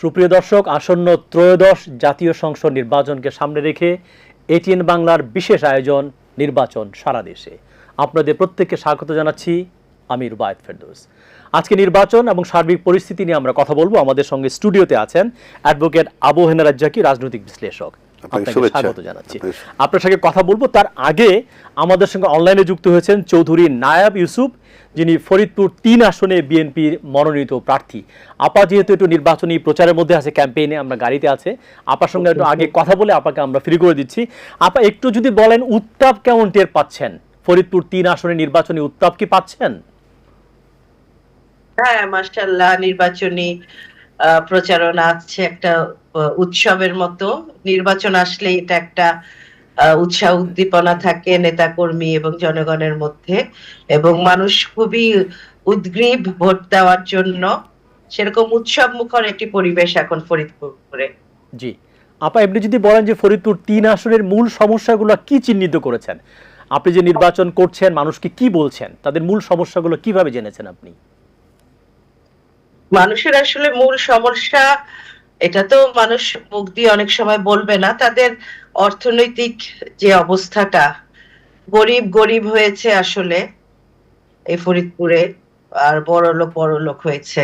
সুপ্রিয় দর্শক, আসন্ন ত্রয়োদশ জাতীয় সংসদ নির্বাচনকে সামনে রেখে এটিএন বাংলার বিশেষ আয়োজন, নির্বাচন সারা দেশে। আপনাদের প্রত্যেককে স্বাগত জানাচ্ছি, আমি রুবায়ত ফেরদৌস। আজকে নির্বাচন এবং সার্বিক পরিস্থিতি নিয়ে আমরা কথা বলব। আমাদের সঙ্গে স্টুডিওতে আছেন অ্যাডভোকেট আবু হেনা রাজ্জাকি, রাজনৈতিক বিশ্লেষক। আপনাকে স্বাগত জানাচ্ছি। আপনার সঙ্গে কথা বলব তার আগে আমাদের সঙ্গে অনলাইনে যুক্ত হয়েছেন চৌধুরী নায়াব ইউসুফ যিনি ফরিদপুর তিন আসনে বিএনপির মনোনীত প্রার্থী। আপা যেহেতু একটু নির্বাচনী প্রচারের মধ্যে আছে ক্যাম্পেইনে আমরা গাড়িতে আছে আপার সঙ্গে একটু আগে কথা বলে আপাকে আমরা ফ্রি করে দিচ্ছি। আপা একটু যদি বলেন উত্তাপ কেমন টের পাচ্ছেন? ফরিদপুর তিন আসনে নির্বাচনী উত্তাপ কি পাচ্ছেন? হ্যাঁ মার্শাল্লাহ নির্বাচনী প্রচারণা আছে একটা উৎসবের মতো। নির্বাচন আসলে এটা একটা উৎসাহ উদ্দীপনা থাকে নেতাকর্মী এবং জনগণের মধ্যে। এবং মানুষ খুবই উদ্গ্রীব ভোট দেওয়ার জন্য। সেরকম উৎসব মুখর একটি পরিবেশ এখন ফরিদপুরে। জি। আপা, এমনি যদি বলেন যে ফরিদপুর তিন আসনের মূল সমস্যাগুলো কি চিহ্নিত করেছেন? আপনি যে নির্বাচন করছেন, মানুষকে কি বলছেন? তাদের মূল সমস্যাগুলো কীভাবে জেনেছেন আপনি? মানুষের আসলে মূল সমস্যা, এটা তো মানুষ মুখ দিয়ে অনেক সময় বলবে না, তাদের অর্থনৈতিক যে অবস্থাটা, গরিব গরিব হয়েছে আসলে এই ফরিদপুরে, আর বড় লোক বড় লোক হয়েছে।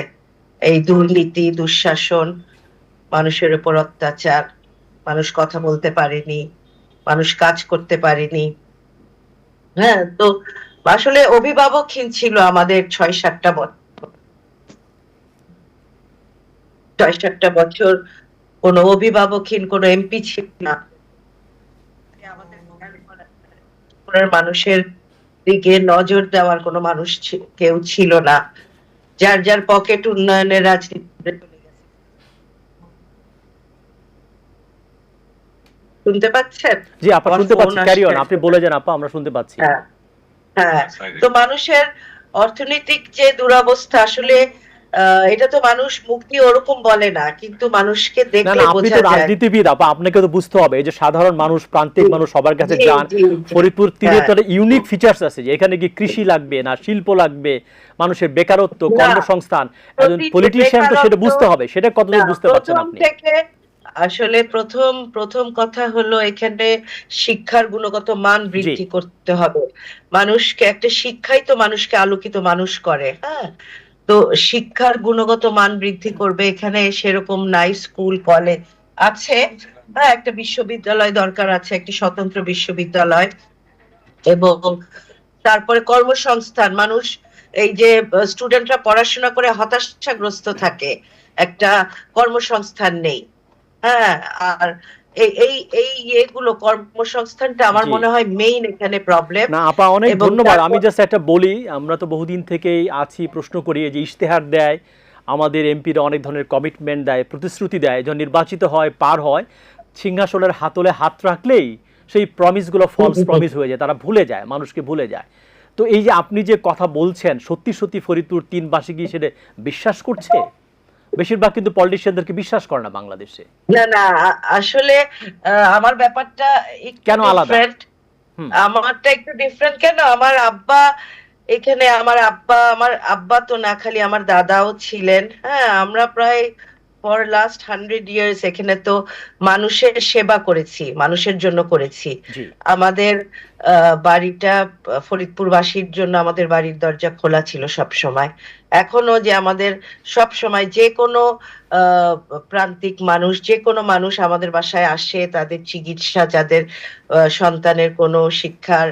এই দুর্নীতি, দুঃশাসন, মানুষের উপর অত্যাচার, মানুষ কথা বলতে পারেনি, মানুষ কাজ করতে পারেনি। হ্যাঁ তো আসলে অভিভাবকহীন ছিল আমাদের ছয় সাতটা বছর ছয় সাতটা বছর কোনো অভিভাবকহীন কোনো এমপি ছিল না। মানুষের দিকে নজর দেওয়ার কোনো মানুষ কেউ ছিল না। যার যার পকেট উন্নয়নের রাজনীতি করে চলে গেছে। শুনতে পাচ্ছেন? জি আপা শুনতে পাচ্ছি। ক্যারি অন আপনি বলে যান আপা আমরা শুনতে পাচ্ছি। হ্যাঁ হ্যাঁ। তো মানুষের অর্থনৈতিক যে দুরবস্থা আসলে আহ, এটা তো মানুষ মুক্তি ওরকম বলে না কিন্তু মানুষকে দেখলে বোঝা যায়। রাজনীতিবিদ আপা আপনাকে তো বুঝতে হবে এই যে সাধারণ মানুষ প্রান্তিক মানুষ সবার কাছে যান। ফরিদপুর তীরে ইউনিক ফিচার্স আছে যে এখানে কি কৃষি লাগবে না শিল্প লাগবে মানুষের বেকারত্ব কর্মসংস্থান একজন পলিটিশিয়ান তো সেটা বুঝতে হবে সেটা কতদূর বুঝতে পারছেন আপনি? আসলে প্রথম প্রথম কথা হলো এখানে শিক্ষার গুণগত মান বৃদ্ধি করতে হবে। মানুষকে একটা শিক্ষাই তো মানুষকে আলোকিত মানুষ করে হ্যাঁ? তো শিক্ষার গুণগত মান বৃদ্ধি করবে, এখানে সেরকম নাই স্কুল, কলেজ। আছে হ্যাঁ একটা বিশ্ববিদ্যালয় দরকার আছে, একটি স্বতন্ত্র বিশ্ববিদ্যালয় এবং তারপরে কর্মসংস্থান। মানুষ, এই যে স্টুডেন্টরা পড়াশোনা করে হতাশাগ্রস্ত থাকে, একটা কর্মসংস্থান নেই হ্যাঁ আর এই এই ইয়েগুলো কর্মসংস্থানটা আমার মনে হয় মেইন এখানে প্রবলেম না আপা অনেক ধন্যবাদ। আমি জাস্ট একটা বলি আমরা তো বহুদিন থেকেই আছি প্রশ্ন করি যে ইশতেহার দেয় আমাদের এমপিরা অনেক ধরনের কমিটমেন্ট দেয় প্রতিশ্রুতি দেয় যখন নির্বাচিত হয় পার হয় সিংহাসনের হাতলে হাত রাখলেই সেই প্রমিসগুলো ফলস প্রমিস হয়ে যায় তারা ভুলে যায় মানুষকে ভুলে যায়। তো এই যে আপনি যে কথা বলছেন সত্যি সত্যি ফরিদপুর তিনবাসী কি সেটা বিশ্বাস করছে? বেশিরভাগ কিন্তু পলিটিশিয়ানদেরকে বিশ্বাস করে না বাংলাদেশে। না না আসলে আমার ব্যাপারটা কেন আলাদা? আমারটা একটু ডিফারেন্ট কেন? আমার আব্বা এখানে আমার আব্বা আমার আব্বা তো না খালি আমার দাদাও ছিলেন। হ্যাঁ আমরা প্রায় ফর লাস্ট হান্ড্রেড ইয়ার্স এখানে তো মানুষের সেবা করেছি মানুষের জন্য করেছি। আমাদের বাড়িটা ফরিদপুরবাসীর জন্য আমাদের বাড়ির দরজা খোলা ছিল সব সময় এখনও যে আমাদের সব সময় যে কোনো আহ, প্রান্তিক মানুষ যে কোনো মানুষ আমাদের বাসায় আসে তাদের চিকিৎসা যাদের আহ, সন্তানের কোনো শিক্ষার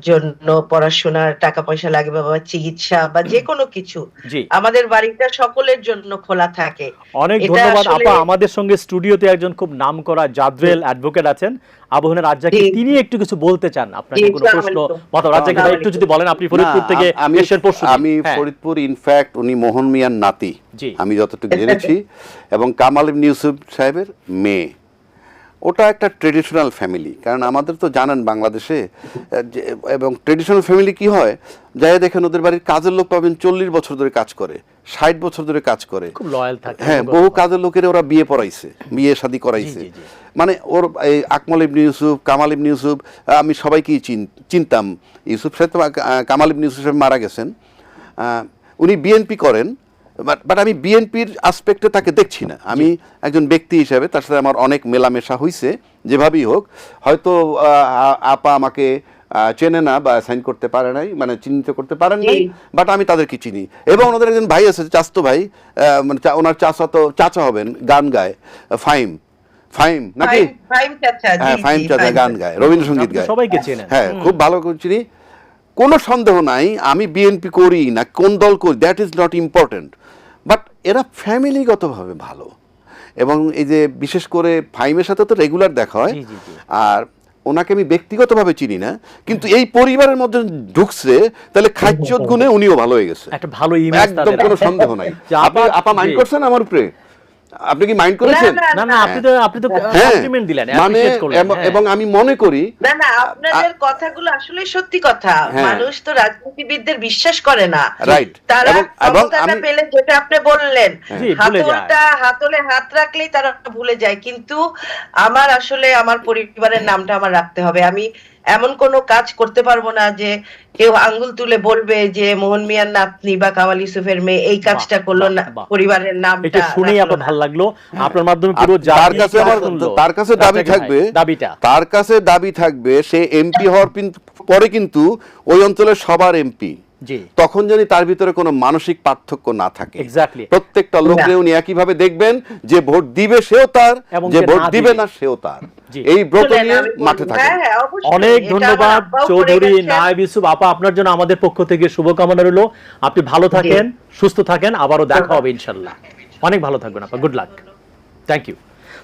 জন্য পড়াশোনার টাকা পয়সা লাগবে বা চিকিৎসা বা যে কোনো কিছু আমাদের বাড়িটা সকলের জন্য খোলা থাকে। অনেক ধন্যবাদ। আপা আমাদের সঙ্গে স্টুডিওতে একজন খুব নামকরা জাদ্রেল অ্যাডভোকেট আছেন। আবহানের রাজ্জাকে তিনি একটু কিছু বলতে চান আপনাকে কোনো প্রশ্ন। মত রাজ্জাকে ভাই একটু যদি বলেন আপনি ফরিদপুর থেকে এসের পরশু আমি ফরিদপুর ইনফ্যাক্ট উনি মোহন মিয়ার নাতি। আমি যতটুকু জেনেছি। এবং কামাল ইবনে ইউসুফ সাহেবের মেয়ে। ওটা একটা ট্রেডিশনাল ফ্যামিলি কারণ আমাদের তো জানেন বাংলাদেশে যে- এবং ট্রেডিশনাল ফ্যামিলি কি হয়? যাই দেখেন ওদের বাড়ির কাজের লোক পাবেন চল্লিশ বছর ধরে কাজ করে ষাট বছর ধরে কাজ করে। খুব লয়াল থাকে। হ্যাঁ বহু কাজের লোকের ওরা বিয়ে পড়াইছে বিয়ে শাদী করাইছে। মানে ওর এই আকমল ইবনে ইউসুফ কামাল ইবনে ইউসুফ আমি সবাইকেই চিন- চিনতাম। ইউসুফ সাহেব কামাল ইবনে ইউসুফ সাহেব মারা গেছেন। উনি বিএনপি করেন। বাট আমি বিএনপির আসপেক্টে তাকে দেখছি না। আমি একজন ব্যক্তি হিসাবে তার সাথে আমার অনেক মেলামেশা হয়েছে যেভাবেই হোক। হয়তো আপা আমাকে চেনে না বা সাইন করতে পারে নাই মানে চিহ্নিত করতে পারেন নাই বাট আমি তাদেরকে চিনি। এবং ওনাদের একজন ভাই আছে চাস্তো ভাই আহ, মানে ওনার চাচা তো চাচা হবেন গান গায় ফাইম। ফাইম নাকি? ফাইম- ফাইম চাচা, জি, হ্যাঁ ফাইম চাচা গান গায় রবীন্দ্রসঙ্গীত গায়। সবাইকে চেনেন। হ্যাঁ খুব ভালো করে চিনি। কোনো সন্দেহ নাই আমি বিএনপি করি না কোন দল করি that is not important but এরা ফ্যামিলিগতভাবে ভালো। এবং এই যে বিশেষ করে ফাইমের সাথে তো রেগুলার দেখা হয়। আর ওনাকে আমি ব্যক্তিগতভাবে চিনি না কিন্তু এই পরিবারের মধ্যে ঢুকছে তাহলে খাদ্যত গুণে উনিও ভালো হয়ে গেছে। একটা ভালো ইমেজ একদম কোনো সন্দেহ নাই। আপা মাইন্ড করছেন আমার উপরে? আপনি কি মাইন্ড করেছেন না, না আপনি তো আপনি তো হ্যাঁ কমপ্লিমেন্ট দিলেন মানে অ্যাপ্রিশিয়েট করলেন এবং- হ্যাঁ। আমি মনে করি না না আপনাদের কথাগুলো আসলে সত্যি কথা হ্যাঁ। মানুষ তো রাজনীতিবিদদের বিশ্বাস করে না Right. তারা এবং- এবং ক্ষমতাটা আমি- পেলে যেটা আপনি বললেন। হাতলটা হাতলে হাত রাখলেই তারা ভুলে যায় কিন্তু আমার আসলে আমার পরিবারের নামটা আমার রাখতে হবে আমি এমন কোনো কাজ করতে পারব না যে কেউ আঙ্গুল তুলে বলবে যে মোহন মিয়ার নাতনি বা কামাল ইউসুফের মেয়ে এই কাজটা করল না। পরিবারের নাম এটা শুনেই আমার। ভালো লাগল। আপনার মাধ্যমে পুরো যার তার কাছে আমার তার কাছে দাবি থাকবে। দাবিটা। তার কাছে দাবি থাকবে সে এমপি হওয়ার পরে কিন্তু ওই অঞ্চলের সবার এমপি। তখন যদি তার ভিতরে কোনো মানসিক পার্থক্য না থাকে। প্রত্যেকটা লোকরে উনি একইভাবে দেখবেন যে ভোট দিবে সেও তার যে যে ভোট দিবে। না সেও তার। এই ব্রত নিয়ে মাঠে থাকে হ্যাঁ, হ্যাঁ। অনেক ধন্যবাদ চৌধুরী। নায়েব ইউসুফ আপা আপনার জন্য আমাদের পক্ষ থেকে শুভকামনা রইল। আপনি ভালো থাকেন সুস্থ থাকেন আবারও দেখা হবে ইনশাল্লাহ। অনেক ভালো থাকবেন আপা গুড লাক থ্যাংক ইউ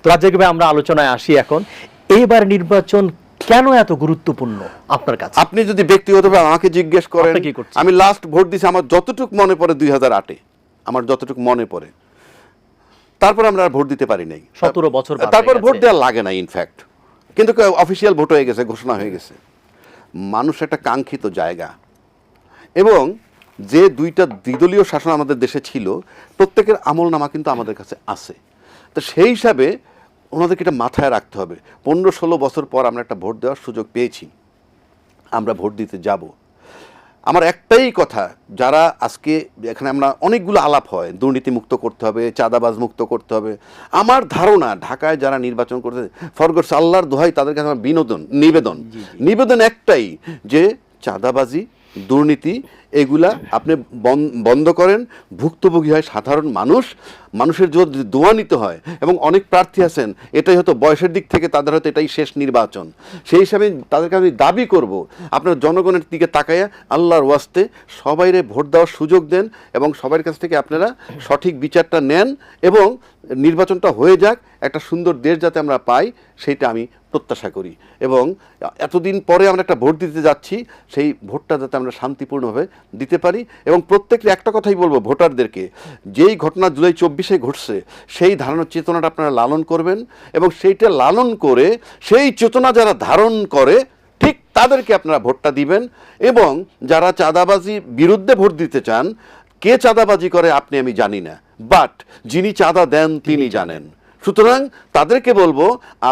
তো রাজ্জাক ভাই আমরা আলোচনায় আসি এখন। এইবার নির্বাচন কেন এত গুরুত্বপূর্ণ আপনার কাছে? আপনি যদি ব্যক্তিগতভাবে আমাকে জিজ্ঞেস করেন? আমি লাস্ট ভোট দিছি আমার যতটুক মনে পড়ে দুই হাজার আটে। আমার যতটুক মনে পড়ে। তারপর আমরা আর ভোট দিতে পারি নাই। 17 বছর তারপর ভোট দেওয়া লাগে না ইনফ্যাক্ট কিন্তু অফিসিয়াল ভোট হয়ে গেছে ঘোষণা হয়ে গেছে। মানুষ একটা কাঙ্ক্ষিত জায়গা। এবং যে দুইটা দ্বিদলীয় শাসন আমাদের দেশে ছিল প্রত্যেকের আমল নামা কিন্তু আমাদের কাছে আছে। তো সেই হিসাবে ওনাদেরকে এটা মাথায় রাখতে হবে। পনেরো ষোলো বছর পর আমরা একটা ভোট দেওয়ার সুযোগ পেয়েছি। আমরা ভোট দিতে যাব। আমার একটাই কথা যারা আজকে এখানে আমরা অনেকগুলো আলাপ হয় দুর্নীতি মুক্ত করতে হবে চাঁদাবাজ মুক্ত করতে হবে। আমার ধারণা ঢাকায় যারা নির্বাচন করতে ফরগটস আল্লাহর দোহাই তাদের কাছে আমার বিনোদন নিবেদন। নিবেদন একটাই যে চাঁদাবাজি দুর্নীতি, এগুলা আপনি বন- বন্ধ করেন, ভুক্তভোগী হয় সাধারণ মানুষ, মানুষের যদি দোয়া নিতে হয় এবং অনেক প্রার্থী আছেন, এটাই হয়তো বয়সের দিক থেকে তাদের হয়তো এটাই শেষ নির্বাচন। সেই হিসাবে তাদেরকে আমি দাবি করব, আপনার জনগণের দিকে তাকাইয়া আল্লাহর ওয়াস্তে সবাইরে ভোট দেওয়ার সুযোগ দেন এবং সবার কাছ থেকে আপনারা সঠিক বিচারটা নেন এবং নির্বাচনটা হয়ে যাক, একটা সুন্দর দেশ যাতে আমরা পাই, সেইটা আমি প্রত্যাশা করি। এবং এতদিন পরে আমরা একটা ভোট দিতে যাচ্ছি সেই ভোটটা যাতে আমরা শান্তিপূর্ণভাবে দিতে পারি। এবং প্রত্যেকটা একটা কথাই বলব ভোটারদেরকে যেই ঘটনা জুলাই চব্বিশে ঘটছে সেই ধারণার চেতনাটা আপনারা লালন করবেন। এবং সেইটা লালন করে সেই চেতনা যারা ধারণ করে ঠিক তাদেরকে আপনারা ভোটটা দিবেন। এবং যারা চাঁদাবাজি বিরুদ্ধে ভোট দিতে চান কে চাঁদাবাজি করে আপনি আমি জানি না। বাট যিনি চাঁদা দেন তিনি জানেন। সুতরাং তাদেরকে বলব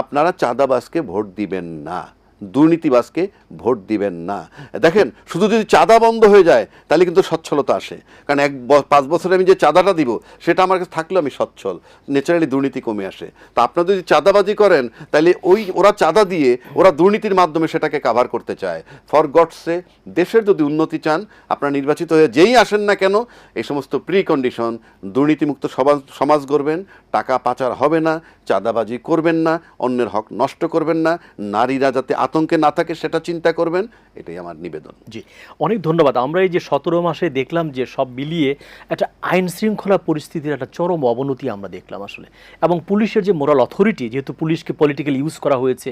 আপনারা চাঁদাবাসকে ভোট দিবেন না। দুর্নীতিবাজকে ভোট দিবেন না। দেখেন, শুধু যদি চাঁদা বন্ধ হয়ে যায়, তাহলে কিন্তু সচ্ছলতা আসে। কারণ এক পাঁচ বছরে আমি যে চাঁদাটা দিব, সেটা আমার কাছে থাকলেও আমি সচ্ছল, ন্যাচারালি দুর্নীতি কমে আসে। তা আপনারা যদি চাঁদাবাজি করেন, তাহলে ওই ওরা চাঁদা দিয়ে ওরা দুর্নীতির মাধ্যমে সেটাকে কাভার করতে চায়। ফর গডসে দেশের যদি উন্নতি চান, আপনারা নির্বাচিত হয়ে যেই আসেন না কেন, এই সমস্ত প্রি কন্ডিশন দুর্নীতিমুক্ত সমাজ সমাজ গড়বেন, টাকা পাচার হবে না, চাঁদাবাজি করবেন না, অন্যের হক নষ্ট করবেন না, নারীরা যাতে আতঙ্কে না থাকে সেটা চিন্তা করবেন এটাই আমার নিবেদন। জি। অনেক ধন্যবাদ। আমরা এই যে সতেরো মাসে দেখলাম যে সব মিলিয়ে একটা আইন শৃঙ্খলা পরিস্থিতির একটা চরম অবনতি আমরা দেখলাম আসলে। এবং পুলিশের যে মোরাল অথরিটি যেহেতু পুলিশকে পলিটিক্যাল ইউজ করা হয়েছে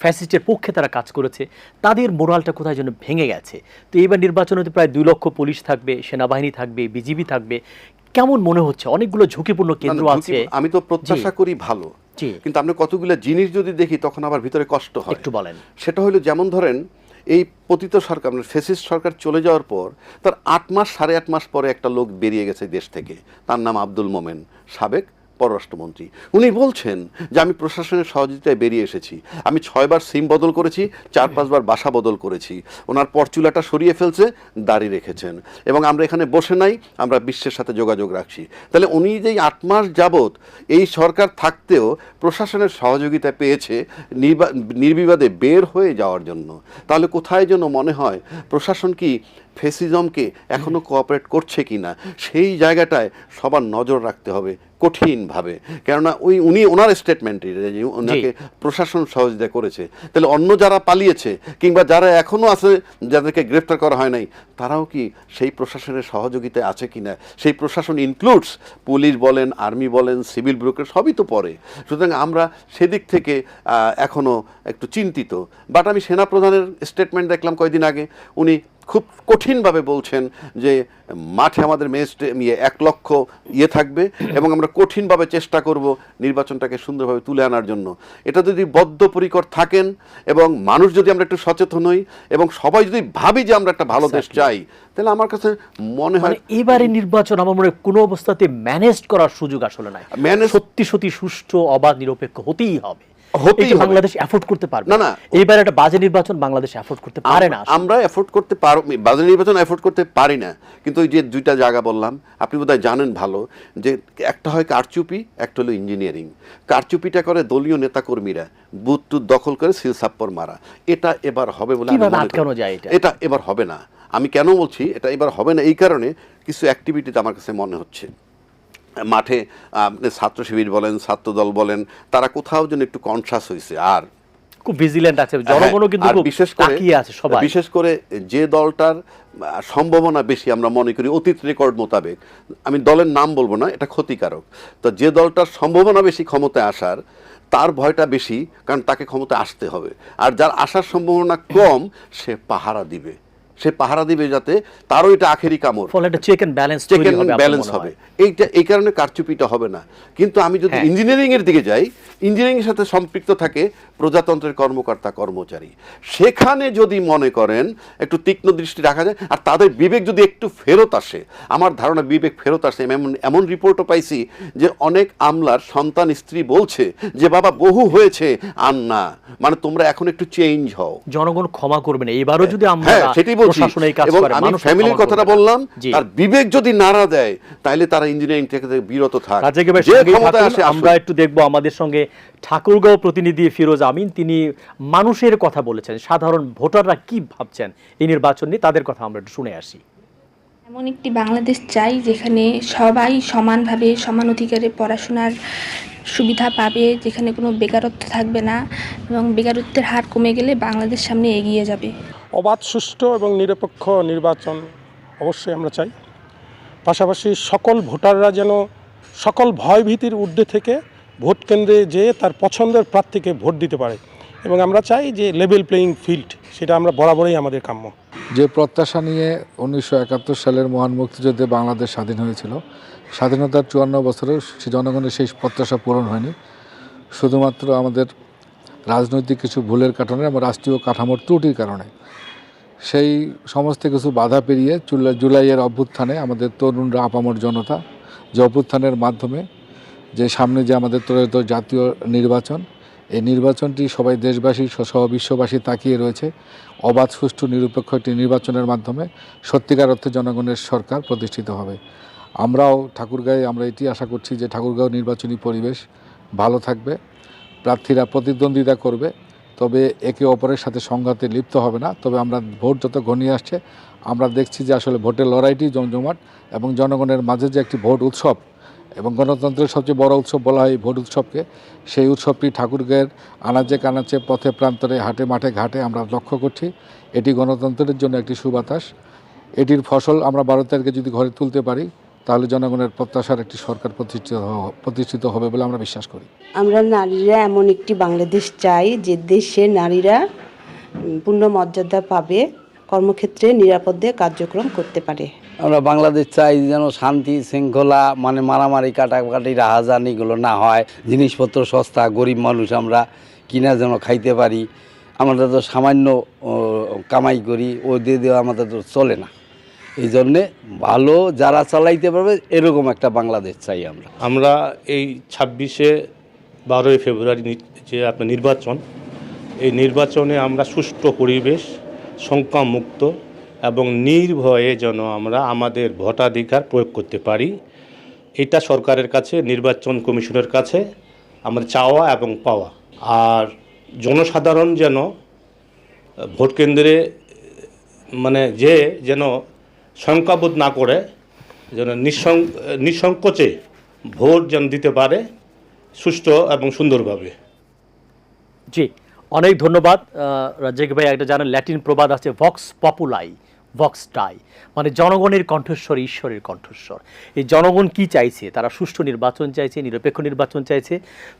ফ্যাসিস্টের পক্ষে তারা কাজ করেছে তাদের মোরালটা কোথায় যেন ভেঙে গেছে। তো এইবার নির্বাচনে তো প্রায় দুই লক্ষ পুলিশ থাকবে সেনাবাহিনী থাকবে বিজিবি থাকবে। কেমন মনে হচ্ছে? অনেকগুলো ঝুঁকিপূর্ণ কেন্দ্র আছে। আমি তো প্রত্যাশা করি ভালো। কিন্তু আমরা কতগুলো জিনিস যদি দেখি তখন আবার ভিতরে কষ্ট হয়। একটু বলেন। সেটা হলো যেমন ধরেন এই পতিত সরকার মানে ফেসিস সরকার চলে যাওয়ার পর তার আট মাস সাড়ে আট মাস পরে একটা লোক বেরিয়ে গেছে দেশ থেকে। তার নাম আব্দুল মোমেন সাবেক পররাষ্ট্রমন্ত্রী। উনি বলছেন যে, আমি প্রশাসনের সহযোগিতায় বেরিয়ে এসেছি। আমি ছয়বার সিম বদল করেছি চার পাঁচবার বাসা বদল করেছি। ওনার পরচুলাটা সরিয়ে ফেলছে, দাড়ি রেখেছেন। এবং আমরা এখানে বসে নাই, আমরা বিশ্বের সাথে যোগাযোগ রাখছি। তাহলে উনি যে আট মাস যাবৎ এই সরকার থাকতেও প্রশাসনের সহযোগিতা পেয়েছে, নির্বা- নির্বিবাদে বের হয়ে যাওয়ার জন্য। তাহলে কোথায় যেন মনে হয়, প্রশাসন কি ফেসিজমকে এখনও কোঅপারেট করছে কি না সেই জায়গাটায় সবার নজর রাখতে হবে কঠিনভাবে। কেননা ওই উনি ওনার স্টেটমেন্টে যে ওনাকে প্রশাসন সহযোগিতা করেছে। তাহলে অন্য যারা পালিয়েছে কিংবা যারা এখনও আছে যাদেরকে গ্রেফতার করা হয় নাই তারাও কি সেই প্রশাসনের সহযোগিতায় আছে কি না সেই প্রশাসন ইনক্লুডস পুলিশ বলেন আর্মি বলেন সিভিল ব্রোকার সবই তো পড়ে। সুতরাং আমরা সেদিক থেকে এখনও একটু চিন্তিত। বাট আমি সেনাপ্রধানের স্টেটমেন্ট দেখলাম কয়েকদিন আগে। উনি খুব কঠিনভাবে বলছেন যে মাঠে আমাদের মেজে ইয়ে এক লক্ষ ইয়ে থাকবে এবং আমরা কঠিনভাবে চেষ্টা করব নির্বাচনটাকে সুন্দরভাবে তুলে আনার জন্য। এটা যদি বদ্ধপরিকর থাকেন এবং মানুষ যদি আমরা একটু সচেতন হই এবং সবাই যদি ভাবি যে আমরা একটা ভালো দেশ চাই তাহলে আমার কাছে মনে মানে হয় এবারে নির্বাচন আমার মনে কোনো অবস্থাতে ম্যানেজ করার সুযোগ আসলে নাই। সত্যি সত্যি সুষ্ঠু অবাধ নিরপেক্ষ হতেই হবে। হতেই বাংলাদেশ অ্যাফোর্ড করতে পারবে। না, না। এইবার একটা বাজে নির্বাচন বাংলাদেশ অ্যাফোর্ড করতে পারে না। আমরা এফোর্ড করতে পারো বাজার নির্বাচন এফোর্ড করতে পারি না। কিন্তু ওই যে দুইটা জায়গা বললাম আপনি বোধহয় জানেন ভালো যে একটা হয় কারচুপি একটা হলো ইঞ্জিনিয়ারিং কারচুপিটা করে দলীয় নেতাকর্মীরা বুথ টুথ দখল করে সিল সাপ্পর মারা। এটা এবার হবে বলে। আটকানো যায় এটা? এটা এবার হবে না। আমি কেন বলছি এটা এবার হবে না এই কারণে কিছু অ্যাক্টিভিটিতে আমার কাছে মনে হচ্ছে। মাঠে আপনি ছাত্র শিবির বলেন ছাত্রদল বলেন তারা কোথাও যেন একটু কনসাস হয়েছে আর খুব ভিজিল্যান্ট আছে। জনগণও কিন্তু হ্যাঁ, আর খুব বিশেষ করে আছে সবাই। বিশেষ করে যে দলটার সম্ভাবনা বেশি আমরা মনে করি অতীত রেকর্ড মোতাবেক। আমি দলের নাম বলব না এটা ক্ষতিকারক। তো যে দলটার সম্ভাবনা বেশি ক্ষমতায় আসার তার ভয়টা বেশি কারণ তাকে ক্ষমতায় আসতে হবে। আর যার আসার সম্ভাবনা কম সে পাহারা দিবে। সে পাহারা দিবে যাতে তারও এটা আখেরি কামড়। ফলে একটা check and balance check and balance হবে এইটা এই কারণে কারচুপিটা হবে না। কিন্তু আমি যদি হ্যাঁ। ইঞ্জিনিয়ারিং এর দিকে যাই ইঞ্জিনিয়ারিং এর সাথে সম্পৃক্ত থাকে প্রজাতন্ত্রের কর্মকর্তা কর্মচারী। সেখানে যদি মনে করেন একটু তীক্ষ্ণ দৃষ্টি রাখা যায় আর তাদের বিবেক যদি একটু ফেরত আসে আমার ধারণা বিবেক ফেরত আসে এমন এমন রিপোর্টও পাইছি যে অনেক আমলার সন্তান স্ত্রী বলছে যে বাবা বহু হয়েছে। আর না মানে তোমরা এখন একটু চেঞ্জ হও। জনগণ ক্ষমা করবে না। এবারও যদি আমরা হ্যাঁ সেটাই বলছি। প্রশাসন এই কাজ এবং করে আমি ফ্যামিলির কথাটা বললাম বিবেক যদি নাড়া দেয় তাহলে তারা ইঞ্জিনিয়ারিং থেকে বিরত থাক। আমরা একটু দেখব আমাদের সঙ্গে ঠাকুরগাঁও প্রতিনিধি ফিরোজ আমিন তিনি মানুষের কথা বলেছেন সাধারণ ভোটাররা কি ভাবছেন এই নির্বাচন নিয়ে তাদের কথা আমরা একটু শুনে আসি। এমন একটি বাংলাদেশ চাই যেখানে সবাই সমানভাবে সমান অধিকারে পড়াশোনার সুবিধা পাবে যেখানে কোনো বেকারত্ব থাকবে না এবং বেকারত্বের হার কমে গেলে বাংলাদেশ সামনে এগিয়ে যাবে। অবাধ, সুষ্ঠু এবং নিরপেক্ষ নির্বাচন অবশ্যই আমরা চাই। পাশাপাশি সকল ভোটাররা যেন সকল ভয়ভীতির ঊর্ধ্বে থেকে ভোট কেন্দ্রে যেয়ে তার পছন্দের প্রার্থীকে ভোট দিতে পারে এবং আমরা চাই যে লেভেল প্লেয়িং ফিল্ড সেটা আমরা বরাবরই আমাদের কাম্য। যে প্রত্যাশা নিয়ে উনিশশো একাত্তর সালের মহান মুক্তিযুদ্ধে বাংলাদেশ স্বাধীন হয়েছিল, স্বাধীনতার চুয়ান্ন বছরে সে জনগণের সেই প্রত্যাশা পূরণ হয়নি। শুধুমাত্র আমাদের রাজনৈতিক কিছু ভুলের কারণে এবং রাষ্ট্রীয় কাঠামোর ত্রুটির কারণে সেই সমস্ত কিছু বাধা পেরিয়ে জুলাইয়ের অভ্যুত্থানে আমাদের তরুণরা আপামর জনতা যে অভ্যুত্থানের মাধ্যমে যে সামনে যে আমাদের ত্রয়োদশ জাতীয় নির্বাচন, এই নির্বাচনটি সবাই দেশবাসী সহ বিশ্ববাসী তাকিয়ে রয়েছে। অবাধ, সুষ্ঠু, নিরপেক্ষ একটি নির্বাচনের মাধ্যমে সত্যিকার অর্থে জনগণের সরকার প্রতিষ্ঠিত হবে। আমরাও ঠাকুরগাঁয়ে, আমরা এটি আশা করছি যে ঠাকুরগাঁও নির্বাচনী পরিবেশ ভালো থাকবে। প্রার্থীরা প্রতিদ্বন্দ্বিতা করবে। তবে একে অপরের সাথে সংঘাতে লিপ্ত হবে না। তবে আমরা ভোট যত ঘনিয়ে আসছে, আমরা দেখছি যে আসলে ভোটের লড়াইটি জমজমাট এবং জনগণের মাঝে যে একটি ভোট উৎসব এবং গণতন্ত্রের সবচেয়ে বড় উৎসব বলা হয় ভোট উৎসবকে, সেই উৎসবটি ঠাকুরগাঁয়ের আনাচে কানাচে পথে প্রান্তরে হাটে মাঠে ঘাটে আমরা লক্ষ্য করছি। এটি গণতন্ত্রের জন্য একটি সুবাতাস। এটির ফসল আমরা বারো তারিখে যদি ঘরে তুলতে পারি তাহলে জনগণের প্রত্যাশার একটি সরকার প্রতিষ্ঠিত প্রতিষ্ঠিত হবে বলে আমরা বিশ্বাস করি। আমরা নারীরা এমন একটি বাংলাদেশ চাই যে দেশে নারীরা পূর্ণ মর্যাদা পাবে কর্মক্ষেত্রে নিরাপদে কার্যক্রম করতে পারে। আমরা বাংলাদেশ চাই যেন শান্তি শৃঙ্খলা মানে মারামারি কাটাকাটি রাহাজানি এগুলো না হয়। জিনিসপত্র সস্তা গরিব মানুষ আমরা কিনা যেন খাইতে পারি। আমরা তো সামান্য কামাই করি ও দিয়ে দিয়ে আমাদের তো চলে না। এই জন্যে ভালো যারা চালাইতে পারবে, এরকম একটা বাংলাদেশ চাই আমরা। আমরা এই ছাব্বিশে বারোই ফেব্রুয়ারি যে আপনার নির্বাচন, এই নির্বাচনে আমরা সুষ্ঠু পরিবেশ, শঙ্কামুক্ত এবং নির্ভয়ে যেন আমরা আমাদের ভোটাধিকার প্রয়োগ করতে পারি। এটা সরকারের কাছে, নির্বাচন কমিশনের কাছে আমাদের চাওয়া এবং পাওয়া। আর জনসাধারণ যেন, ভোট কেন্দ্রে মানে যে যেন শঙ্কাবোধ না করে যেন নিঃসং, নিঃসংকোচে ভোট যেন দিতে পারে সুষ্ঠু এবং সুন্দরভাবে। জি, অনেক ধন্যবাদ। রাজ্যিক ভাই, একটা জানেন, ল্যাটিন প্রবাদ আছে, ভক্স পপুলাই। ভক্স টাই মানে জনগণের কণ্ঠস্বর ঈশ্বরের কণ্ঠস্বর। এই জনগণ কি চাইছে? তারা সুষ্ঠু নির্বাচন চাইছে নিরপেক্ষ নির্বাচন চাইছে।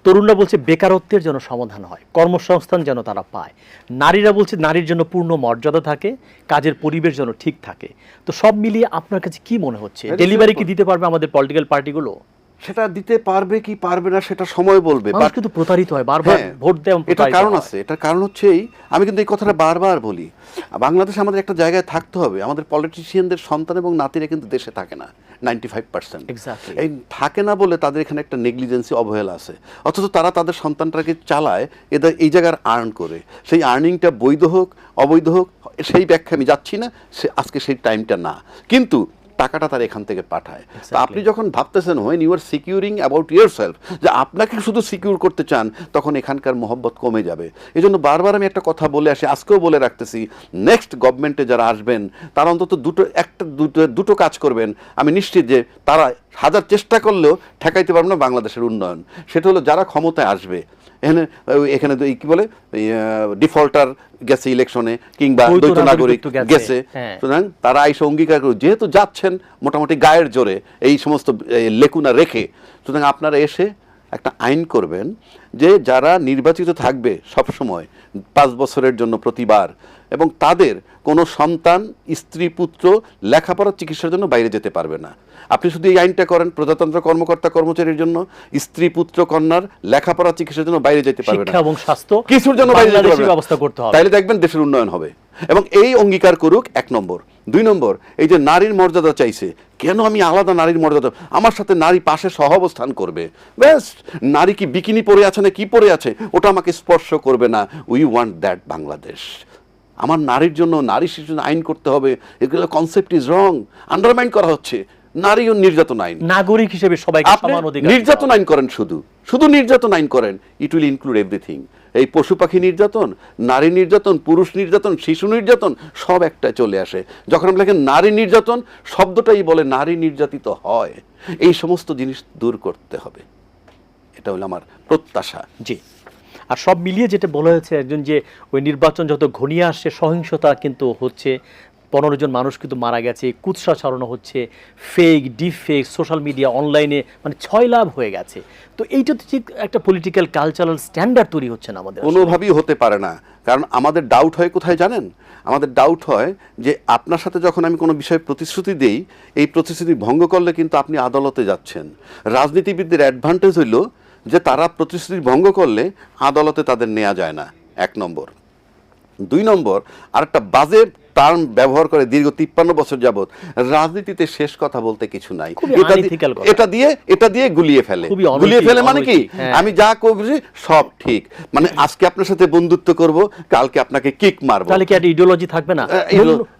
তরুণরা বলছে বেকারত্বের যেন সমাধান হয় কর্মসংস্থান যেন তারা পায়। নারীরা বলছে নারীর জন্য পূর্ণ মর্যাদা থাকে কাজের পরিবেশ যেন ঠিক থাকে। তো সব মিলিয়ে আপনার কাছে কি মনে হচ্ছে? ডেলিভারি কি দিতে পারবে আমাদের পলিটিক্যাল পার্টিগুলো? সেটা দিতে পারবে কি পারবে না সেটা সময় বলবে মানুষ কিন্তু প্রতারিত হয় বারবার হ্যাঁ, ভোট দেয় প্রতারিত কারণ আছে এটার কারণ হচ্ছে এই আমি কিন্তু এই কথাটা বারবার বলি বাংলাদেশ আমাদের একটা জায়গায় থাকতে হবে আমাদের পলিটিশিয়ানদের সন্তান এবং নাতিরা কিন্তু দেশে থাকে না নাইনটি ফাইভ পার্সেন্ট. এই থাকে না বলে তাদের এখানে একটা নেগলিজেন্সি অবহেলা আছে অথচ তারা তাদের সন্তানটাকে চালায় এদের এই জায়গার আর্ন করে সেই আর্নিংটা বৈধ হোক অবৈধ হোক সেই ব্যাখ্যা আমি যাচ্ছি না সে আজকে সেই টাইমটা না। কিন্তু টাকাটা তার এখান থেকে পাঠায়। তা আপনি যখন ভাবতেছেন when you are securing about yourself যে আপনাকে শুধু সিকিউর করতে চান তখন এখানকার মোহব্বত কমে যাবে। এই জন্য বারবার আমি একটা কথা বলে আসি আজকেও বলে রাখতেছি নেক্সট গভর্নমেন্টে যারা আসবেন তারা অন্তত দুটো একটা দুটো দুটো কাজ করবেন। আমি নিশ্চিত যে তারা হাজার চেষ্টা করলেও ঠেকাইতে পারবে না বাংলাদেশের উন্নয়ন। সেটা হলো যারা ক্ষমতায় আসবে এখানে এখানে তো কি বলে ডিফল্টার গেছে ইলেকশনে কিংবা দ্বৈত নাগরিক গেছে। হ্যাঁ। সুতরাং তারা আইসে অঙ্গীকার করে যেহেতু যাচ্ছেন মোটামুটি গায়ের জোরে এই সমস্ত লেকুনা রেখে সুতরাং আপনারা এসে একটা আইন করবেন যে যারা নির্বাচিত থাকবে সব সময় পাঁচ বছরের জন্য প্রতিবার এবং তাদের কোনো সন্তান স্ত্রী পুত্র লেখাপড়ার চিকিৎসার জন্য বাইরে যেতে পারবে না। আপনি শুধু এই আইনটা করেন প্রজাতন্ত্র কর্মকর্তা কর্মচারীর জন্য স্ত্রী পুত্র কন্যার লেখাপড়া চিকিৎসার জন্য বাইরে যেতে পারবে না। এবং স্বাস্থ্য কিছুর জন্য বাইরে যেতে পারবে ব্যবস্থা করতে হবে। তাইলে দেখবেন দেশের উন্নয়ন হবে। এবং এই অঙ্গীকার করুক এক নম্বর। দুই নম্বর এই যে নারীর মর্যাদা চাইছে কেন আমি আলাদা নারীর মর্যাদা? আমার সাথে নারী পাশে সহাবস্থান করবে। ব্যাস নারী কি বিকিনি পরে আছে না কি পরে আছে? ওটা আমাকে স্পর্শ করবে না। We want that Bangladesh. আমার নারীর জন্য নারী শিশুর আইন করতে হবে। এগুলো কনসেপ্ট ইজ রং আন্ডারমাইন করা হচ্ছে। নারী ও নির্যাতন আইন। নাগরিক হিসেবে সমান অধিকার নির্যাতন আইন করেন শুধু। শুধু নির্যাতন আইন করেন। ইট উইল ইনক্লুড এভরিথিং এই পশু পাখি নির্যাতন নারী নির্যাতন পুরুষ নির্যাতন শিশু নির্যাতন সব একটা চলে আসে। যখন আমরা লেখেন নারী নির্যাতন শব্দটাই বলে নারী নির্যাতিত হয়। এই সমস্ত জিনিস দূর করতে হবে। এটা হলো আমার প্রত্যাশা। জি। আর সব মিলিয়ে যেটা বলা হয়েছে একজন যে ওই নির্বাচন যত ঘনিয়ে আসছে, সহিংসতা কিন্তু হচ্ছে। পনেরো জন মানুষ কিন্তু মারা গেছে, কুৎসা ছড়ানো হচ্ছে fake deep fake social media অনলাইনে মানে ছয় লাভ হয়ে গেছে। তো এইটা তো ঠিক একটা পলিটিক্যাল কালচারাল স্ট্যান্ডার্ড তৈরি হচ্ছে না আমাদের। কোনোভাবেই হতে পারে না। কারণ আমাদের ডাউট হয় কোথায় জানেন? আমাদের ডাউট হয় যে আপনার সাথে যখন আমি কোনো বিষয়ে প্রতিশ্রুতি দেই, এই প্রতিশ্রুতি ভঙ্গ করলে কিন্তু আপনি আদালতে যাচ্ছেন। রাজনীতিবিদদের অ্যাডভান্টেজ হইল যে তারা প্রতিশ্রুতি ভঙ্গ করলে আদালতে তাদের নেওয়া যায় না। এক নম্বর। দুই নম্বর আরেকটা বাজে টার্ম ব্যবহার করে দীর্ঘ তিপ্পান্ন বছর যাবত রাজনীতিতে শেষ কথা বলতে কিছু নাই। এটা দিয়ে এটা দিয়ে গুলিয়ে ফেলে। গুলিয়ে ফেলে মানে কি? হ্যাঁ। আমি যা করছি সব ঠিক। মানে আজকে আপনার সাথে বন্ধুত্ব করব কালকে আপনাকে কিক মারবো। তাহলে কি একটা ইডিওলজি থাকবে না?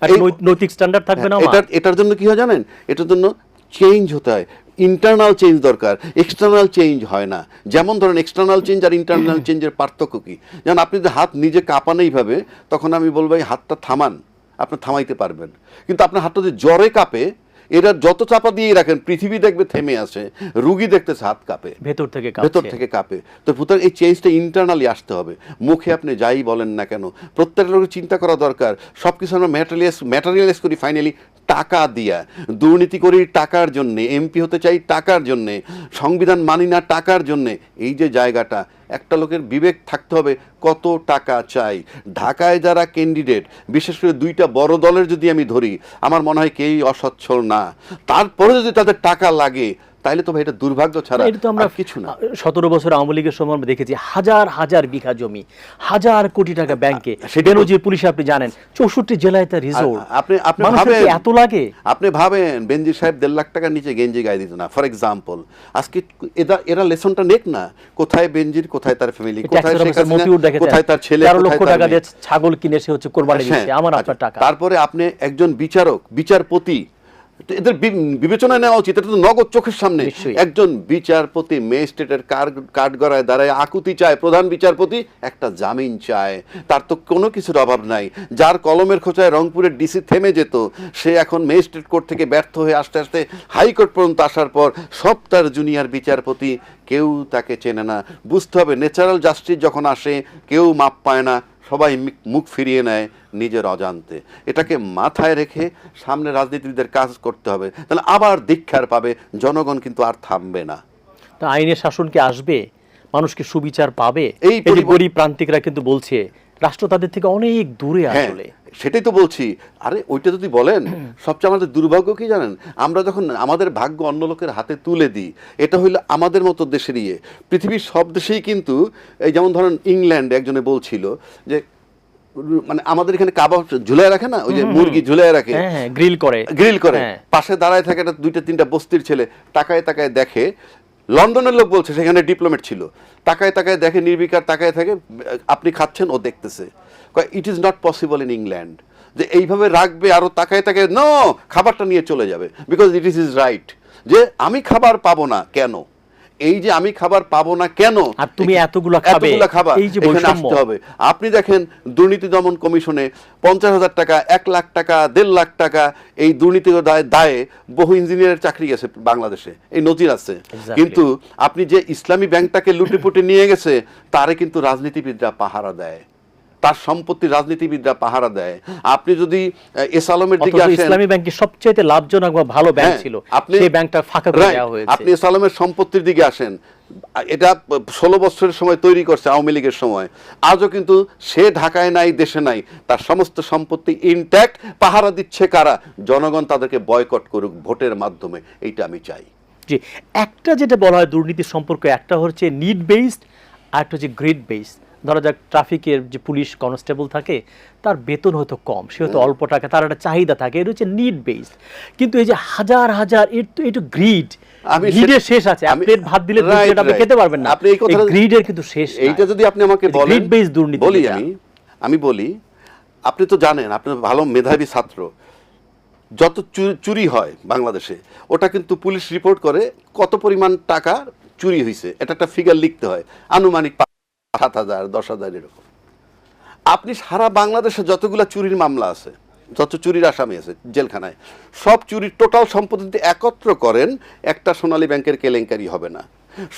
একটা নৈতিক স্ট্যান্ডার্ড থাকবে না? এটার এটার জন্য কি হয় জানেন? এটার জন্য চেঞ্জ হতে হয়। ইন্টারনাল চেঞ্জ দরকার। এক্সটার্নাল চেঞ্জ হয় না। যেমন ধরেন এক্সটার্নাল চেঞ্জ আর ইন্টারনাল চেঞ্জের পার্থক্য কী? যেমন আপনি যদি হাত নিজে কাঁপান এইভাবে তখন আমি বলব এই হাতটা থামান, আপনি থামাইতে পারবেন। কিন্তু আপনার হাতটা যদি জ্বরে কাঁপে এরা যত চাপা দিয়ে রাখেন পৃথিবী দেখবে থেমে আসে রুগী দেখতেছে হাত কাঁপে। ভেতর থেকে ভেতর থেকে কাঁপে। তো সুতরাং এই চেঞ্জটা ইন্টারনালি আসতে হবে। মুখে আপনি যাই বলেন না কেন প্রত্যেকটা লোকের চিন্তা করা দরকার। সব কিছু আমরা ম্যাটেরিয়াস ম্যাটেরিয়ালাইজ করি ফাইনালি টাকা দিয়া। দুর্নীতি করি টাকার জন্যে এমপি হতে চাই টাকার জন্যে সংবিধান মানি না টাকার জন্যে। এই যে জায়গাটা একটা লোকের বিবেক থাকতে হবে কত টাকা চাই। ঢাকায় যারা ক্যান্ডিডেট বিশেষ করে দুইটা বড় দলের যদি আমি ধরি, আমার মনে হয় কেউই অসচ্ছল না। তারপরে যদি তাদের টাকা লাগে তাইলে তো ভাই এটা দুর্ভাগ্য ছাড়া এটা তো আমরা কিছু না। সতেরো বছর আওয়ামী লীগের সময় আমরা দেখেছি হাজার হাজার বিঘা জমি হাজার কোটি টাকা ব্যাংকে। বেনজির পুলিশ আপনি জানেন চৌষট্টি জেলায় তার রিসোর্ট আপনি আপনি ভাবেন এত লাগে? আপনি ভাবেন বেনজির সাহেব দেড় লাখ টাকার নিচে গেঞ্জি গায়ে দিত না? ফর এক্সাম্পল আজকে এরা এরা লেসনটা নেক না? কোথায় বেনজির কোথায় তার ফ্যামিলি কোথায় কোথায় তার ছেলে লক্ষ টাকা দিয়ে ছাগল কিনে সে হচ্ছে কোরবানি দিচ্ছে হ্যাঁ, আমার আচ্ছা, আপনার টাকা। তারপরে আপনি একজন বিচারক বিচারপতি তো এদের বিবেচনায় নেওয়া উচিত এটা তো নগদ চোখের সামনে। একজন বিচারপতি ম্যাজিস্ট্রেটের কাঠ গড়ায় দাঁড়ায় আকুতি চায় প্রধান বিচারপতি একটা জামিন চায়। তার তো কোনো কিছুর অভাব নাই। যার কলমের খোঁচায় রংপুরের ডিসি থেমে যেত সে এখন ম্যাজিস্ট্রেট কোর্ট থেকে ব্যর্থ হয়ে আস্তে আস্তে হাইকোর্ট পর্যন্ত আসার পর সব তার জুনিয়র বিচারপতি কেউ তাকে চেনে না। বুঝতে হবে ন্যাচারাল জাস্টিস যখন আসে কেউ মাপ পায় না। সবাই মুখ ফিরিয়ে নেয় নিজের অজান্তে। এটাকে মাথায় রেখে সামনে রাজনীতিবিদদের কাজ করতে হবে। তাহলে আবার দীক্ষার পাবে জনগণ কিন্তু আর থামবে না। তা আইনের শাসন কি আসবে? মানুষকে সুবিচার পাবে? এই এই গরিব প্রান্তিকরা কিন্তু বলছে রাষ্ট্র তাদের থেকে অনেক দূরে হ্যাঁ আসলে। সেটাই তো বলছি। আরে ওইটা যদি বলেন সবচেয়ে আমাদের দুর্ভাগ্য কি জানেন? আমরা যখন আমাদের ভাগ্য অন্য লোকের হাতে তুলে দিই এটা হইল আমাদের মতো দেশের ইয়ে। পৃথিবীর সব দেশেই কিন্তু এই যেমন ধরেন ইংল্যান্ড একজনে বলছিল যে মানে আমাদের এখানে কাবা ঝুলাই রাখে না? ওই যে মুরগি ঝুলাই রাখে। হ্যাঁ হ্যাঁ গ্রিল করে। গ্রিল করে। পাশে দাঁড়ায় থাকে একটা দুইটা তিনটা বস্তির ছেলে তাকায় তাকায় দেখে লন্ডনের লোক বলছে সেখানে ডিপ্লোমেট ছিল। তাকায় তাকায় দেখে নির্বিকার তাকায় থাকে, আপনি খাচ্ছেন, ও দেখতেছে। It is not possible in England যে এইভাবে রাখবে আরও তাকায় তাকায় ন খাবারটা নিয়ে চলে যাবে because it is is right যে, আমি খাবার পাবো না, কেন? এই যে আমি খাবার পাবো না কেন? আর তুমি এতগুলো খাবে, এতগুলো খাবার এই যে এখানে আসতে হবে। আপনি দেখেন দুর্নীতি দমন কমিশনে পঞ্চাশ হাজার টাকা এক লাখ টাকা দেড় লাখ টাকা এই দুর্নীতি দায় দায়ে বহু ইঞ্জিনিয়ারের চাকরি গেছে বাংলাদেশে। এই নজির আছে। কিন্তু আপনি যে ইসলামী ব্যাংকটাকে লুটেপুটে নিয়ে গেছে তারে কিন্তু রাজনীতিবিদরা পাহারা দেয়। তার সম্পত্তি রাজনীতিবিদরা পাহারা দেয়। আপনি যদি এস আলমের দিকে আসেন ইসলামী ব্যাংকে সবচেয়ে লাভজনক বা ভালো ব্যাংক হ্যাঁ, ছিল। সেই ব্যাংকটা ফাঁকা করে দেওয়া হয়েছে। আপনি সালামের সম্পত্তির দিকে আসেন। এটা ষোলো বছরের সময় তৈরি করছে আওয়ামী লীগের সময়। আজও কিন্তু সে ঢাকায় নাই দেশে নাই। তার সমস্ত সম্পত্তি ইনট্যাক্ট পাহারা দিচ্ছে কারা? জনগণ তাদেরকে বয়কট করুক ভোটের মাধ্যমে। এইটা আমি চাই। জি একটা যেটা বলা হয় দুর্নীতি সম্পর্কে একটা হচ্ছে নিড বেসড আর একটা হচ্ছে গ্রিড বেসড ধরা যাক ট্রাফিকের যে পুলিশ কনস্টেবল থাকে তার বেতন হয়তো কম সে হয়তো অল্প টাকা তার একটা চাহিদা থাকে এটা হচ্ছে নিড বেসড কিন্তু এই যে হাজার হাজার এর তো একটু গ্রিড আমি গ্রিডের শেষ আছে। প্লেট ভাত দিলে আপনি খেতে পারবেন না। আপনি এই কথাটা- গ্রিডের কিন্তু শেষ এইটা যদি আপনি আমাকে বলেন দুর্নীতি বলি আমি আমি বলি আপনি তো জানেন আপনি ভালো মেধাবী ছাত্র। যত চুরি হয় বাংলাদেশে ওটা কিন্তু পুলিশ রিপোর্ট করে কত পরিমাণ টাকা চুরি হয়েছে এটা একটা ফিগার লিখতে হয়। আনুমানিক সাত হাজার দশ হাজার এরকম। আপনি সারা বাংলাদেশে যতগুলা চুরির মামলা আছে যত চুরির আসামি আছে জেলখানায় সব চুরির টোটাল সম্পত্তি যদি একত্র করেন একটা সোনালী ব্যাংকের কেলেঙ্কারি হবে না।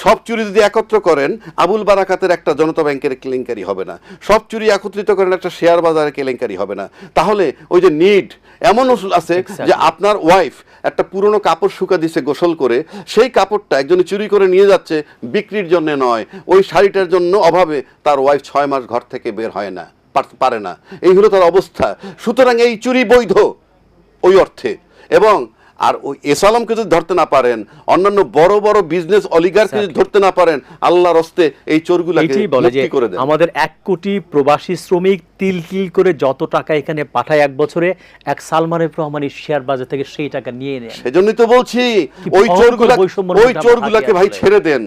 সব চুরি যদি একত্র করেন আবুল বারাকাতের একটা জনতা ব্যাংকের কেলেঙ্কারি হবে না। সব চুরি একত্রিত করেন একটা শেয়ার বাজারের কেলেঙ্কারি হবে না। তাহলে ওই যে নিড এমন ওষুধ আছে যে আপনার ওয়াইফ একটা পুরনো কাপড় শুকা দিছে গোসল করে, সেই কাপড়টা একজনে চুরি করে নিয়ে যাচ্ছে, বিক্রির জন্য নয়। ওই শাড়িটার জন্য অভাবে তার ওয়াইফ ছয় মাস ঘর থেকে বের হয় না পার- না। এই হলো তার অবস্থা। সুতরাং এই চুরি বৈধ, ওই অর্থে। এবং আর ওই এসালামকে যদি ধরতে না পারেন অন্যান্য বড় বড় বিজনেস অলিগারকে যদি ধরতে না পারেন আল্লাহর হস্তে এই চোরগুলাকে মুক্তি করে দেন। আমাদের এক কোটি প্রবাসী শ্রমিক তিল তিল করে যত টাকা এখানে পাঠায় এক বছরে এক সালমানের রহমানি শেয়ার বাজার থেকে সেই টাকা নিয়ে নেন। সেজন্যই তো বলছি ওই চোরগুলা ওই চোরগুলাকে ভাই ছেড়ে দেন।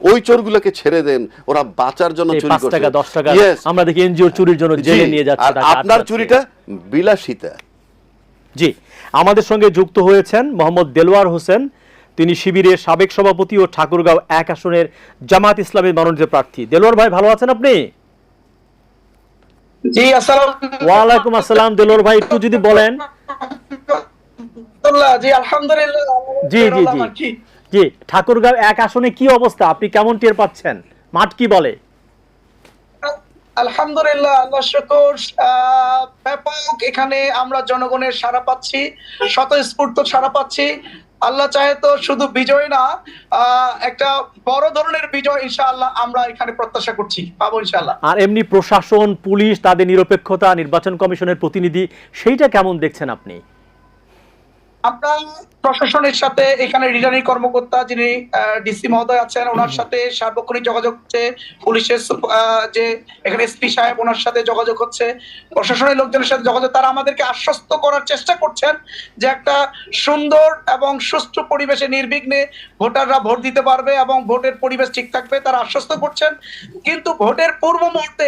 ওই চোরগুলাকে ছেড়ে দেন। ওরা বাঁচার জন্য চুরি করছে। টাকা দশ টাকা Yes, আমরা দেখি এনজিওর চুরির জন্য জেলে নিয়ে যাচ্ছে আর আপনার চুরিটা বিলাসিতা। জি আমাদের সঙ্গে যুক্ত হয়েছেন মোহাম্মদ দেলোয়ার হোসেন। তিনি শিবিরের সাবেক সভাপতি ও ঠাকুরগাঁও এক আসনের জামাত ইসলামের মনোনীত প্রার্থী। দেলোয়ার ভাই ভালো আছেন আপনি? জি আসসালাম ওয়ালাইকুম আসসালাম দেলোয়ার ভাই একটু যদি বলেন। জি আলহামদুলিল্লাহ জি, জি, জি। জি ঠাকুরগাঁও এক আসনে কি অবস্থা? আপনি কেমন টের পাচ্ছেন? মাঠ কি বলে? আলহামদুলিল্লাহ আল্লাহ শুকর। ব্যাপক এখানে আমরা জনগণের সাড়া পাচ্ছি স্বতঃস্ফূর্ত সাড়া পাচ্ছি। আল্লাহ চাহে তো শুধু বিজয় না একটা বড় ধরনের বিজয় ইনশাআল্লাহ আমরা এখানে প্রত্যাশা করছি পাবো ইনশাআল্লাহ। আর এমনি প্রশাসন পুলিশ তাদের নিরপেক্ষতা নির্বাচন কমিশনের প্রতিনিধি সেইটা কেমন দেখছেন আপনি? আমরা প্রশাসনের সাথে এখানে রিটার্নিং কর্মকর্তা যিনি ডিসি মহোদয় আছেন ওনার সাথে সার্বক্ষণিক যোগাযোগ হচ্ছে। পুলিশের যে এখানে এসপি সাহেব ওনার সাথে যোগাযোগ হচ্ছে। প্রশাসনের লোকজনের সাথে যোগাযোগ তারা আমাদেরকে আশ্বস্ত করার চেষ্টা করছেন যে একটা সুন্দর এবং সুষ্ঠু পরিবেশে নির্বিঘ্নে ভোটাররা ভোট দিতে পারবে এবং ভোটের পরিবেশ ঠিক থাকবে তারা আশ্বস্ত করছেন। কিন্তু ভোটের পূর্ব মুহূর্তে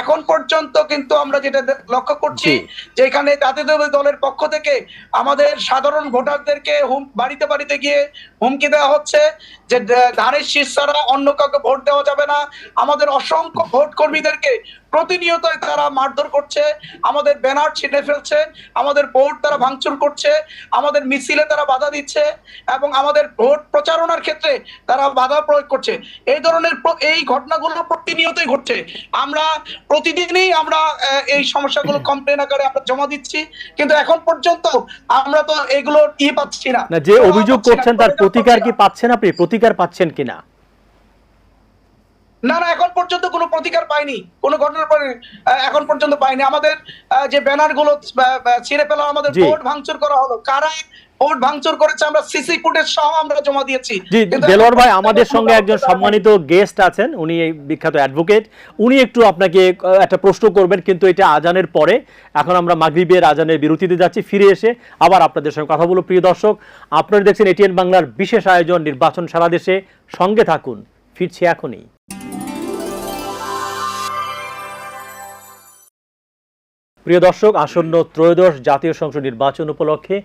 এখন পর্যন্ত কিন্তু আমরা যেটা লক্ষ্য করছি যে এখানে জাতীয় দলের পক্ষ থেকে আমাদের সাধারণ ভোটারদেরকে হুম বাড়িতে বাড়িতে গিয়ে হুমকি দেওয়া হচ্ছে যে ধানের ছাড়া অন্য কাউকে ভোট দেওয়া যাবে না। আমাদের অসংখ্য ভোট কর্মীদেরকে প্রতিনিয়তই তারা মারধর করছে। আমাদের ব্যানার ছিঁড়ে ফেলছে। আমাদের ভোট তারা ভাঙচুর করছে। আমাদের মিছিলে তারা বাধা দিচ্ছে এবং আমাদের ভোট প্রচারণার ক্ষেত্রে তারা বাধা প্রয়োগ করছে। এই ধরনের এই ঘটনাগুলো প্রতিনিয়তই ঘটছে। আমরা প্রতিদিনই আমরা এই সমস্যাগুলো কমপ্লেন আকারে আমরা জমা দিচ্ছি। কিন্তু এখন পর্যন্ত আমরা তো এগুলো ই পাচ্ছি না। যে অভিযোগ করছেন তার প্রতিকার কি পাচ্ছেন আপনি? প্রতিকার পাচ্ছেন কিনা? না না এখন পর্যন্ত কোনো প্রতিকার পাইনি। কোনো ঘটনার পরে এখন পর্যন্ত পাইনি। আমাদের যে ব্যানারগুলো ছিঁড়ে ফেলা আমাদের বোর্ড ভোট ভাঙচুর করা হলো কারা ভোট ভাঙচুর করেছে আমরা সিসি ফুটেজ সহ আমরা জমা দিয়েছি। জি দেলোয়ার ভাই আমাদের সঙ্গে একজন সম্মানিত গেস্ট আছেন উনি এই বিখ্যাত অ্যাডভোকেট উনি একটু আপনাকে একটা প্রশ্ন করবেন কিন্তু এটা আজানের পরে। এখন আমরা মাগরিবের আজানের বিরতিতে যাচ্ছি ফিরে এসে আবার আপনাদের সঙ্গে কথা বলব। প্রিয় দর্শক আপনারা দেখছেন এটিএন বাংলার বিশেষ আয়োজন নির্বাচন সারা দেশে। সঙ্গে থাকুন ফিরছি এখনই। প্রিয় দর্শক, আসন্ন ত্রয়োদশ জাতীয় সংসদ নির্বাচন উপলক্ষে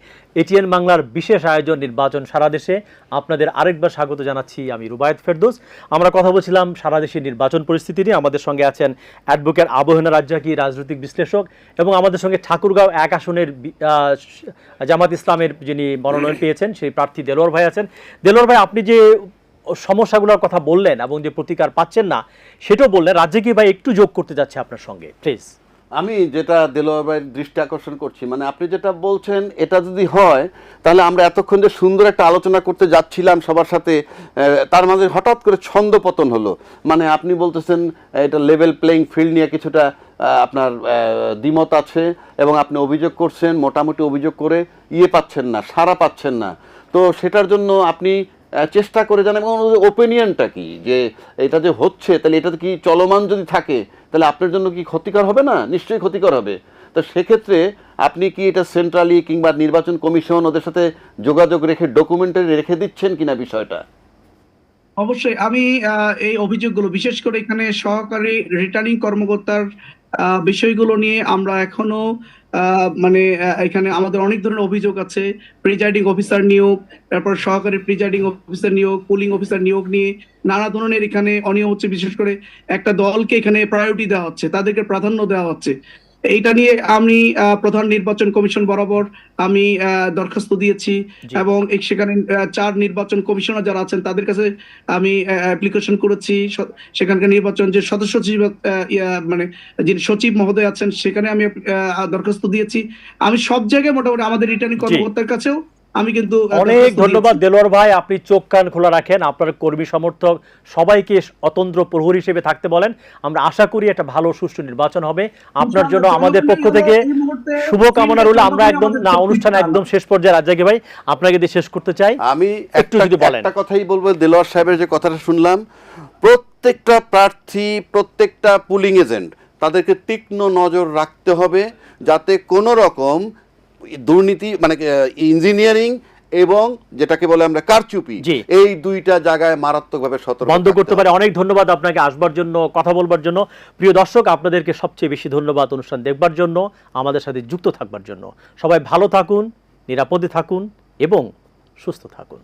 এটিএন বাংলার বিশেষ আয়োজন নির্বাচন সারা দেশে। আপনাদের আরেকবার স্বাগত জানাচ্ছি আমি রুবায়ত ফেরদৌস। আমরা কথা বলছিলাম সারা দেশের নির্বাচন পরিস্থিতি নিয়ে। আমাদের সঙ্গে আছেন অ্যাডভোকেট আবহেনা রাজ্জাকি, রাজনৈতিক বিশ্লেষক এবং আমাদের সঙ্গে ঠাকুরগাঁও এক আসনের জামাত ইসলামের যিনি মনোনয়ন পেয়েছেন, সেই প্রার্থী দেলোয়ার ভাই আছেন। দেলোয়ার ভাই, আপনি যে সমস্যাগুলোর কথা বললেন এবং যে প্রতিকার পাচ্ছেন না, সেটাও বললেন। রাজ্জাকি ভাই, একটু যোগ করতে যাচ্ছে আপনার সঙ্গে প্লিজ আমি যেটা দেলোয়ার ভাইয়ের দৃষ্টি আকর্ষণ করছি মানে আপনি যেটা বলছেন, এটা যদি হয়, তাহলে আমরা এতক্ষণ যে সুন্দর একটা আলোচনা করতে যাচ্ছিলাম সবার সাথে তার মাঝে হঠাৎ করে ছন্দ পতন হলো। মানে আপনি বলতেছেন, এটা লেভেল প্লেইং ফিল্ড নিয়ে কিছুটা আপনার দ্বিমত আছে, এবং আপনি অভিযোগ করছেন, মোটামুটি অভিযোগ করে ইয়ে পাচ্ছেন না সারা পাচ্ছেন না। তো সেটার জন্য আপনি চেষ্টা করে জানেন এবং ওপিনিয়নটা কি? যে এটা যে হচ্ছে, তাহলে এটা কি চলমান যদি থাকে, তাহলে আপনার জন্য কি ক্ষতিকর হবে না? নিশ্চয়ই ক্ষতিকর হবে। তো সেক্ষেত্রে আপনি কি এটা সেন্ট্রালি কিংবা নির্বাচন কমিশন ওদের সাথে যোগাযোগ রেখে ডকুমেন্টারি রেখে দিচ্ছেন কিনা বিষয়টা? অবশ্যই। আমি এই অভিযোগগুলো বিশেষ করে এখানে সহকারী রিটার্নিং কর্মকর্তার বিষয়গুলো নিয়ে আমরা এখনও মানে এখানে আমাদের অনেক ধরনের অভিযোগ আছে। প্রিজাইডিং অফিসার নিয়োগ, তারপর সহকারী প্রিজাইডিং অফিসার নিয়োগ, পুলিং অফিসার নিয়োগ নিয়ে নানা ধরনের এখানে অনিয়ম হচ্ছে। বিশেষ করে একটা দলকে এখানে প্রায়োরিটি দেওয়া হচ্ছে, তাদেরকে প্রাধান্য দেওয়া হচ্ছে। এইটা নিয়ে আমি প্রধান নির্বাচন কমিশন বরাবর আমি দরখাস্ত দিয়েছি এবং সেখানে চার নির্বাচন কমিশনার যারা আছেন তাদের কাছে আমি অ্যাপ্লিকেশন করেছি। সেখানকার নির্বাচন যে সদস্য সচিব মানে যিনি সচিব মহোদয় আছেন সেখানে আমি দরখাস্ত দিয়েছি। আমি সব জায়গায় মোটামুটি আমাদের রিটার্নিং কর্মকর্তার কাছেও আমি কিন্তু অনেক ধন্যবাদ দেলোয়ার ভাই আপনি চোখ কান খোলা রাখেন। আপনার কর্মী সমর্থক সবাইকে অতন্ত্র প্রহরী হিসেবে থাকতে বলেন। আমরা আশা করি একটা ভালো সুষ্ঠু নির্বাচন হবে। আপনার জন্য আমাদের পক্ষ থেকে শুভকামনা রইল। আমরা একদম না অনুষ্ঠান একদম শেষ পর্যায়ে। রাজ্জাকি ভাই আপনাকে দিয়ে শেষ করতে চাই। আমি একটু একটা যদি বলেন। একটা কথাই বলব দেলোয়ার সাহেবের যে কথাটা শুনলাম প্রত্যেকটা প্রার্থী প্রত্যেকটা পুলিং এজেন্ট তাদেরকে তীক্ষ্ণ নজর রাখতে হবে যাতে কোনো রকম দুর্নীতি মানে ইঞ্জিনিয়ারিং এবং যেটাকে বলে আমরা কারচুপি। এই দুইটা জায়গায় মারাত্মকভাবে সতর্ক বন্ধ করতে। পারে অনেক ধন্যবাদ আপনাকে আসবার জন্য কথা বলবার জন্য প্রিয় দর্শক আপনাদেরকে সবচেয়ে বেশি ধন্যবাদ অনুষ্ঠান দেখবার জন্য আমাদের সাথে যুক্ত থাকবার জন্য সবাই ভালো থাকুন নিরাপদে থাকুন এবং সুস্থ থাকুন